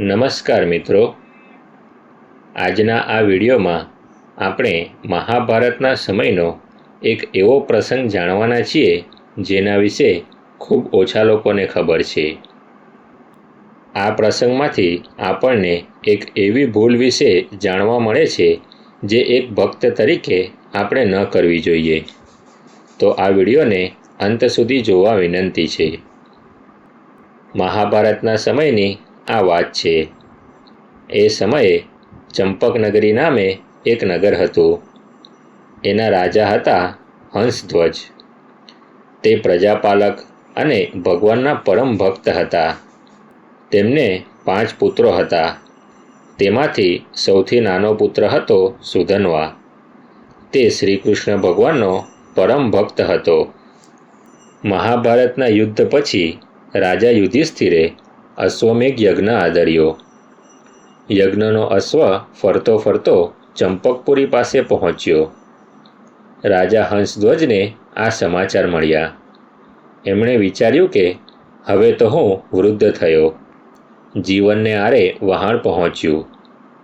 નમસ્કાર મિત્રો. આજના આ વિડીયોમાં આપણે મહાભારતના સમયનો એક એવો પ્રસંગ જાણવાના છીએ, જેના વિશે ખૂબ ઓછા લોકોને ખબર છે. આ પ્રસંગમાંથી આપણને એક એવી ભૂલ વિશે જાણવા મળે છે, જે એક ભક્ત તરીકે આપણે ન કરવી જોઈએ. તો આ વિડીયોને અંત સુધી જોવા વિનંતી છે. મહાભારતના સમયની આ વાત છે. એ સમયે ચંપકનગરી નામે એક નગર હતું. એના રાજા હતા હંસધ્વજ. તે પ્રજાપાલક અને ભગવાનના પરમ ભક્ત હતા. તેમને પાંચ પુત્રો હતા. તેમાંથી સૌથી નાનો પુત્ર હતો સુધનવા. તે શ્રી કૃષ્ણ ભગવાનનો પરમ ભક્ત હતો. મહાભારતના યુદ્ધ પછી રાજા યુધિષ્ઠિરે અશ્વમેઘ યજ્ઞ આદર્યો. યજ્ઞનો અશ્વ ફરતો ફરતો ચંપકપુરી પાસે પહોંચ્યો. રાજા હંસધ્વજને આ સમાચાર મળ્યા. એમણે વિચાર્યું કે, હવે તો હું વૃદ્ધ થયો. જીવનને આરે વહાણ પહોંચ્યું.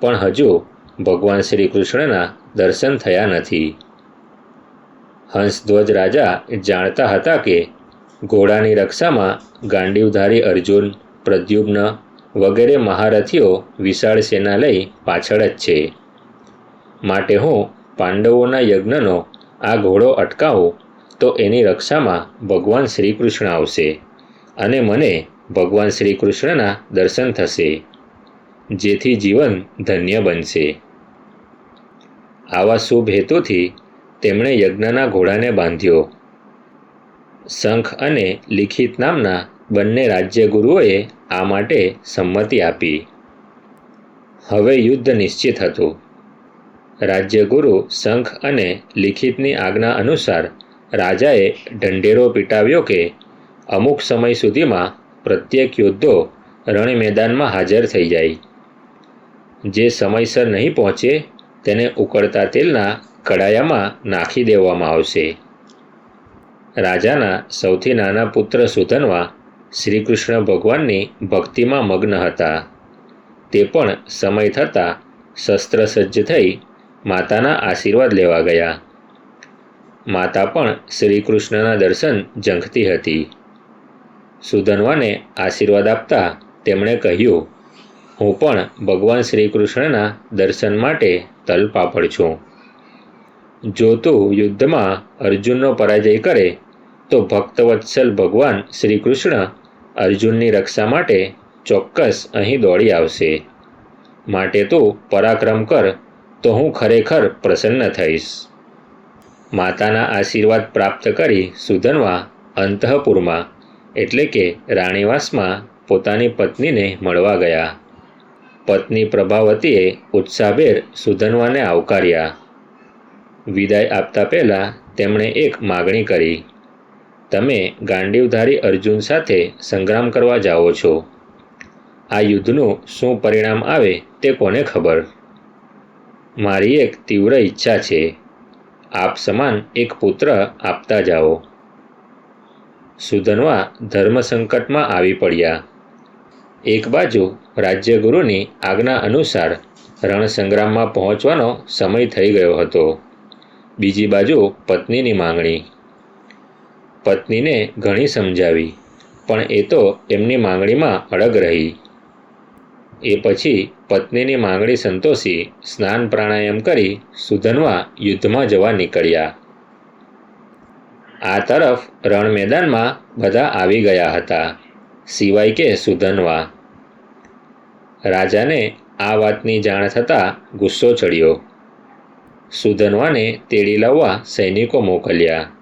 પણ હજુ ભગવાન શ્રી કૃષ્ણના દર્શન થયા નથી. હંસધ્વજ રાજા જાણતા હતા કે, ઘોડાની રક્ષામાં ગાંડીવધારી અર્જુન પ્રદ્યુમ્ન વગેરે મહારથીઓ વિશાળ સેના લઈ પાછળ જ છે. માટે હું પાંડવોના યજ્ઞનો આ ઘોડો અટકાવું, તો એની રક્ષામાં ભગવાન શ્રી કૃષ્ણ આવશે અને મને ભગવાન શ્રી કૃષ્ણના દર્શન થશે, જેથી જીવન ધન્ય બનશે. આવા શુભ હેતુથી તેમણે યજ્ઞના ઘોડાને બાંધ્યો. શંખ અને લિખિત નામના બંને રાજ્યગુરુઓએ આ માટે સંમતિ આપી. હવે યુદ્ધ નિશ્ચિત હતું. રાજ્યગુરુ શંખ અને લિખિતની આજ્ઞા અનુસાર રાજાએ ઢંઢેરો પીટાવ્યો કે અમુક સમય સુધીમાં પ્રત્યેક યોદ્ધો રણ મેદાનમાં હાજર થઈ જાય. જે સમયસર નહીં પહોંચે તેને ઉકળતા તેલના કડાયામાં નાખી દેવામાં આવશે. રાજાના સૌથી નાના પુત્ર સુધનવા શ્રી કૃષ્ણ ભગવાનની ભક્તિમાં મગ્ન હતા. તે પણ સમય થતાં શસ્ત્રસજ્જ થઈ માતાના આશીર્વાદ લેવા ગયા. માતા પણ શ્રી કૃષ્ણના દર્શન ઝંખતી હતી. સુધનવાને આશીર્વાદ આપતા તેમણે કહ્યું, હું પણ ભગવાન શ્રી કૃષ્ણના દર્શન માટે તલપાપડ છું. જો તું યુદ્ધમાં અર્જુનનો પરાજય કરે, તો ભક્તવત્સલ ભગવાન શ્રી કૃષ્ણ અર્જુનની રક્ષા માટે ચોક્કસ અહીં દોડી આવશે. માટે તું પરાક્રમ કર, તો હું ખરેખર પ્રસન્ન થઈશ. માતાના આશીર્વાદ પ્રાપ્ત કરી સુધનવા અંતઃપુરમાં, એટલે કે રાણીવાસમાં, પોતાની પત્નીને મળવા ગયા. પત્ની પ્રભાવતીએ ઉત્સાહભેર સુધનવાને આવકાર્યા. વિદાય આપતા પહેલાં તેમણે એક માગણી કરી. તમે ગાંડીવધારી અર્જુન સાથે સંગ્રામ કરવા જાઓ છો. આ યુદ્ધનું શું પરિણામ આવે તે કોને ખબર? મારી એક તીવ્ર ઈચ્છા છે. આપ સમાન એક પુત્ર આપતા જાઓ. સુધનવા ધર્મ સંકટમાં આવી પડ્યા. એક બાજુ રાજ્યગુરુની આજ્ઞા અનુસાર રણસંગ્રામમાં પહોંચવાનો સમય થઈ ગયો હતો. બીજી બાજુ પત્નીની માંગણી. પત્નીને ઘણી સમજાવી, પણ એ તો એમની માંગણીમાં અડગ રહી. એ પછી પત્નીની માંગણી સંતોષી સ્નાન પ્રાણાયામ કરી સુધનવા યુદ્ધમાં જવા નીકળ્યા. આ તરફ રણ મેદાનમાં બધા આવી ગયા હતા, સિવાય કે સુધનવા. રાજાને આ વાતની જાણ થતાં ગુસ્સો ચડ્યો. સુધનવાને તેડી લાવવા સૈનિકો મોકલ્યા.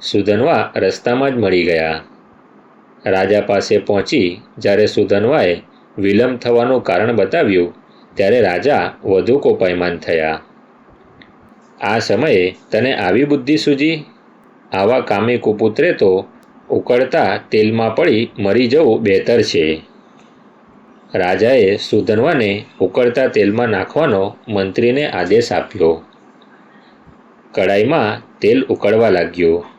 સુધનવા રસ્તામાં જ મળી ગયા. રાજા પાસે પહોંચી જ્યારે સુધનવાએ વિલંબ થવાનું કારણ બતાવ્યું, ત્યારે રાજા વધુ કોપાયમાન થયા. આ સમયે તને આવી બુદ્ધિ સૂજી? આવા કામી કુપુત્રે તો ઉકળતા તેલમાં પડી મરી જવું બહેતર છે. રાજાએ સુધનવાને ઉકળતા તેલમાં નાખવાનો મંત્રીને આદેશ આપ્યો. કડાઈમાં તેલ ઉકળવા લાગ્યું.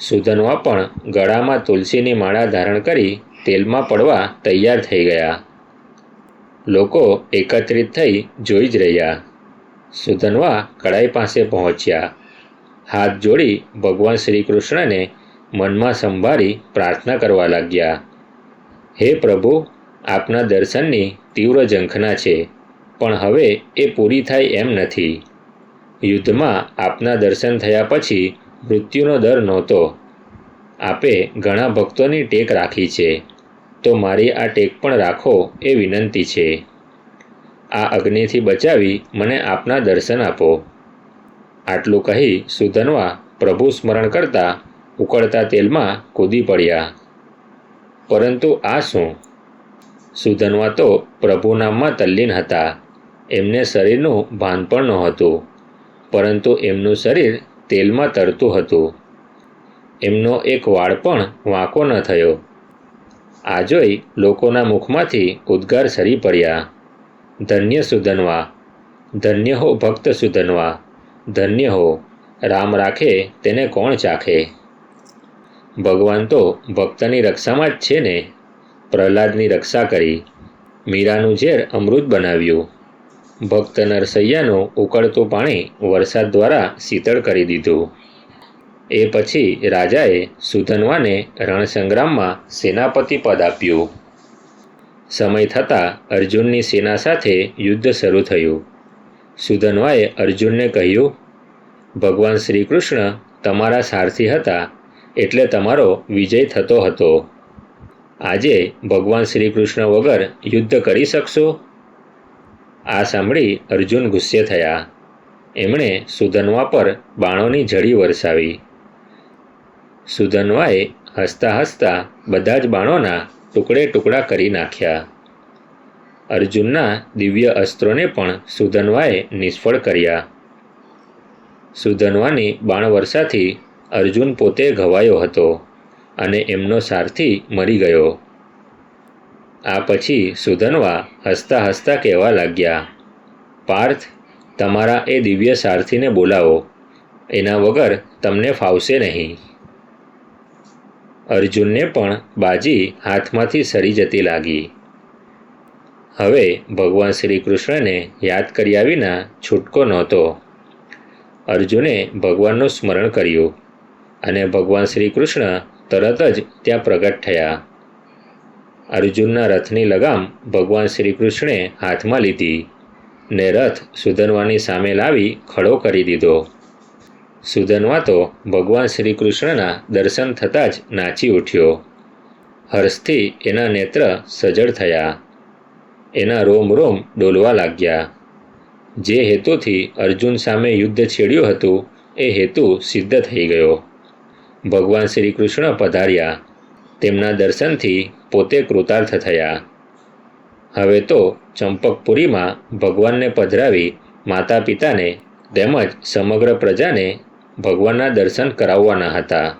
સુધનવા પણ ગળામાં તુલસીની માળા ધારણ કરી તેલમાં પડવા તૈયાર થઈ ગયા. લોકો એકત્રિત થઈ જોઈ જ રહ્યા. સુધનવા કડાઈ પાસે પહોંચ્યા. હાથ જોડી ભગવાન શ્રી કૃષ્ણને મનમાં સંભાળી પ્રાર્થના કરવા લાગ્યા. હે પ્રભુ, આપના દર્શનની તીવ્ર ઝંખના છે, પણ હવે એ પૂરી થાય એમ નથી. યુદ્ધમાં આપના દર્શન થયા પછી મૃત્યુનો દર નહોતો. આપે ઘણા ભક્તોની ટેક રાખી છે. તો મારી આ ટેક પણ રાખો એ વિનંતી છે. આ અગ્નિથી બચાવી મને આપના દર્શન આપો. આટલું કહી સુધનવા પ્રભુ સ્મરણ કરતા ઉકળતા તેલમાં કૂદી પડ્યા. પરંતુ આ શું? સુધનવા તો પ્રભુ નામમાં તલ્લીન હતા. એમને શરીરનું ભાન પણ નહોતું. પરંતુ એમનું શરીર તેલમાં તરતું હતું. એમનો એક વાળ પણ વાંકો ન થયો. આ જોઈ લોકોના મુખમાંથી ઉદ્ગાર સરી પડ્યા. ધન્ય સુધનવા, ધન્ય હો ભક્ત સુધનવા, ધન્ય હો, રામ રાખે તેને કોણ ચાખે? ભગવાન તો ભક્તની રક્ષામાં જ છે ને. પ્રહલાદની રક્ષા કરી, મીરાનું ઝેર અમૃત બનાવ્યું. ભક્ત નરસૈયાનું ઉકળતું પાણી વરસાદ દ્વારા શીતળ કરી દીધું. એ પછી રાજાએ સુધનવાને રણસંગ્રામમાં સેનાપતિ પદ આપ્યું. સમય થતાં અર્જુનની સેના સાથે યુદ્ધ શરૂ થયું. સુધનવાએ અર્જુનને કહ્યું, ભગવાન શ્રી કૃષ્ણ તમારા સારથી હતા, એટલે તમારો વિજય થતો હતો. આજે ભગવાન શ્રી કૃષ્ણ વગર યુદ્ધ કરી શકશો? આ સાંભળી અર્જુન ગુસ્સે થયા. એમણે સુધનવા પર બાણોની ઝડી વરસાવી. સુધનવાએ હસતા હસતા બધા જ બાણોના ટુકડે ટુકડા કરી નાખ્યા. અર્જુનના દિવ્ય અસ્ત્રોને પણ સુધનવાએ નિષ્ફળ કર્યા. સુધનવાની બાણવર્ષાથી અર્જુન પોતે ઘવાયો હતો અને એમનો સારથી મરી ગયો. આ પછી સુધનવા હસતા હસતા કહેવા લાગ્યા, પાર્થ, તમારા એ દિવ્ય સારથીને બોલાવો. એના વગર તમને ફાવશે નહીં. અર્જુનને પણ બાજી હાથમાંથી સરી જતી લાગી. હવે ભગવાન શ્રી કૃષ્ણને યાદ કર્યા વિના છૂટકો નહોતો. અર્જુને ભગવાનનું સ્મરણ કર્યું અને ભગવાન શ્રી કૃષ્ણ તરત જ ત્યાં પ્રગટ થયા. અર્જુનના રથની લગામ ભગવાન શ્રી કૃષ્ણે હાથમાં લીધી. ને રથ સુધનવાની સામે લાવી ખડો કરી દીધો. સુધનવા તો ભગવાન શ્રી કૃષ્ણના દર્શન થતાં જ નાચી ઉઠ્યો. હર્ષથી એના નેત્ર સજળ થયા. એના રોમ રોમ ડોલવા લાગ્યા. જે હેતુથી અર્જુન સામે યુદ્ધ છેડ્યું હતું, એ હેતુ સિદ્ધ થઈ ગયો. ભગવાન શ્રી કૃષ્ણ પધાર્યા. તેમના દર્શનથી પોતે કૃતાર્થ થયા. હવે તો ચંપકપુરીમાં ભગવાનને પધરાવી માતા પિતાને તેમજ સમગ્ર પ્રજાને ભગવાનના દર્શન કરાવવાના હતા.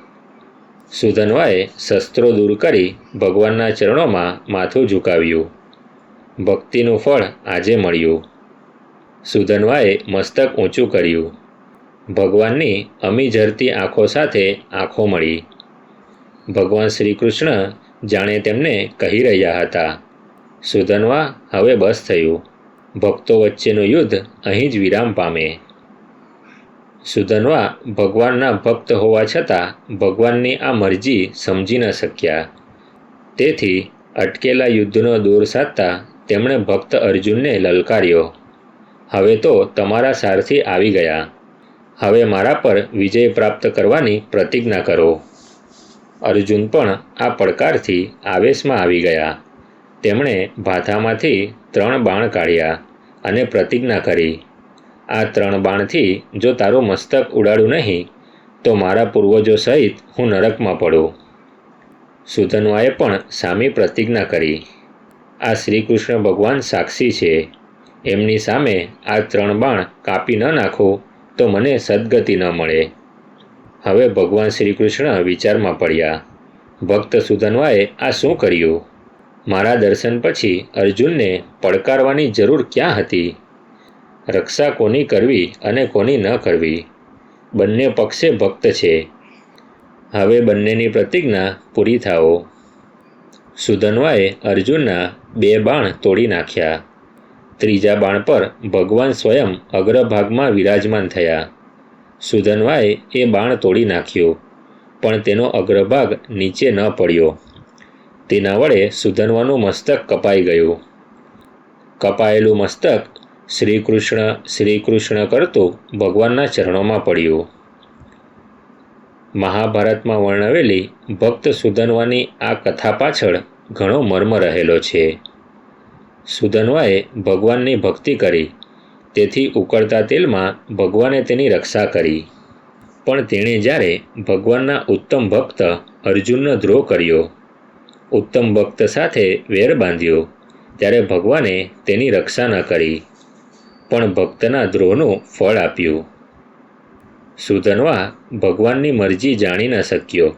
સુધનવાએ શસ્ત્રો દૂર કરી ભગવાનના ચરણોમાં માથું ઝુકાવ્યું. ભક્તિનું ફળ આજે મળ્યું. સુધનવાએ મસ્તક ઊંચું કર્યું. ભગવાનની અમી ઝરતી આંખો સાથે આંખો મળી. ભગવાન શ્રી કૃષ્ણ જાણે તેમને કહી રહ્યા હતા, સુધનવા, હવે બસ થયું. ભક્તો વચ્ચેનું યુદ્ધ અહીં જ વિરામ પામે. સુધનવા ભગવાનના ભક્ત હોવા છતાં ભગવાનની આ મરજી સમજી ન શક્યા. તેથી અટકેલા યુદ્ધનો દૂર સાધતા તેમણે ભક્ત અર્જુનને લલકાર્યો, હવે તો તમારા સારથી આવી ગયા. હવે મારા પર વિજય પ્રાપ્ત કરવાની પ્રતિજ્ઞા કરો. અર્જુન પણ આ પડકારથી આવેશમાં આવી ગયા. તેમણે ભાથામાંથી ત્રણ બાણ કાઢ્યા અને પ્રતિજ્ઞા કરી. આ ત્રણ બાણથી જો તારું મસ્તક ઉડાડું નહીં, તો મારા પૂર્વજો સહિત હું નરકમાં પડું. સુધનવાએ પણ સામી પ્રતિજ્ઞા કરી. આ શ્રી કૃષ્ણ ભગવાન સાક્ષી છે. એમની સામે આ ત્રણ બાણ કાપી ન નાખો તો મને સદગતિ ન મળે. હવે ભગવાન શ્રી કૃષ્ણ વિચારમાં પડ્યા. ભક્ત સુધનવાએ આ શું કર્યું? મારા દર્શન પછી અર્જુનને પડકારવાની જરૂર ક્યાં હતી? રક્ષા કોની કરવી અને કોની ન કરવી? બંને પક્ષે ભક્ત છે. હવે બંનેની પ્રતિજ્ઞા પૂરી થાઓ. સુધનવાએ અર્જુનના બે બાણ તોડી નાખ્યા. ત્રીજા બાણ પર ભગવાન સ્વયં અગ્રભાગમાં વિરાજમાન થયા. સુધનવાએ એ બાણ તોડી નાખ્યો, પણ તેનો અગ્રભાગ નીચે ન પડ્યો. તેના વડે સુધનવાનું મસ્તક કપાઈ ગયું. કપાયેલું મસ્તક શ્રી કૃષ્ણ શ્રી કૃષ્ણ કરતું ભગવાનના ચરણોમાં પડ્યું. મહાભારતમાં વર્ણવેલી ભક્ત સુધનવાની આ કથા પાછળ ઘણો મર્મ રહેલો છે. સુધનવાએ ભગવાનની ભક્તિ કરી તેથી ઉકળતા તેલમાં ભગવાને તેની રક્ષા કરી. પણ તેણે જ્યારે ભગવાનના ઉત્તમ ભક્ત અર્જુનનો દ્રોહ કર્યો, ઉત્તમ ભક્ત સાથે વેર બાંધ્યો, ત્યારે ભગવાને તેની રક્ષા ન કરી, પણ ભક્તના દ્રોહનું ફળ આપ્યું. સુધનવા ભગવાનની મરજી જાણી ન શક્યો,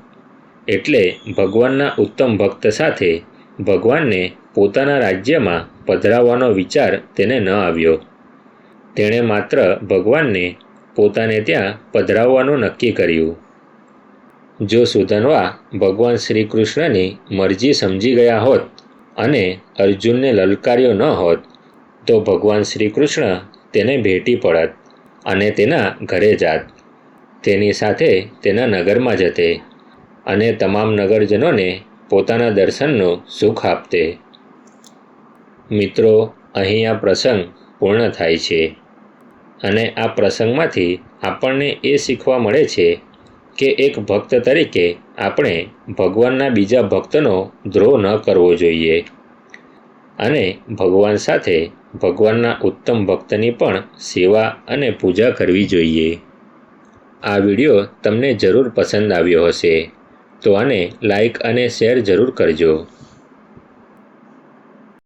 એટલે ભગવાનના ઉત્તમ ભક્ત સાથે ભગવાનને પોતાના રાજ્યમાં પધરાવવાનો વિચાર તેને ન આવ્યો. તેણે માત્ર ભગવાનને પોતાને ત્યાં પધરાવવાનું નક્કી કર્યું. જો સુધનવા ભગવાન શ્રી કૃષ્ણની મરજી સમજી ગયા હોત અને અર્જુનને લલકાર્યો ન હોત, તો ભગવાન શ્રી કૃષ્ણ તેને ભેટી પડત અને તેના ઘરે જાત. તેની સાથે તેના નગરમાં જતે અને તમામ નગરજનોને પોતાના દર્શનનું સુખ આપતે. મિત્રો, અહીં આ પ્રસંગ પૂર્ણ થાય છે. અને આ પ્રસંગમાંથી આપણને એ શીખવા મળે છે કે એક ભક્ત તરીકે આપણે ભગવાનના બીજા ભક્તનો દ્રોહ ન કરવો જોઈએ. અને ભગવાન સાથે ભગવાનના ઉત્તમ ભક્તની પણ સેવા અને પૂજા કરવી જોઈએ. આ વીડિયો તમને જરૂર પસંદ આવ્યો હશે. તો આને લાઇક અને શેર જરૂર કરજો.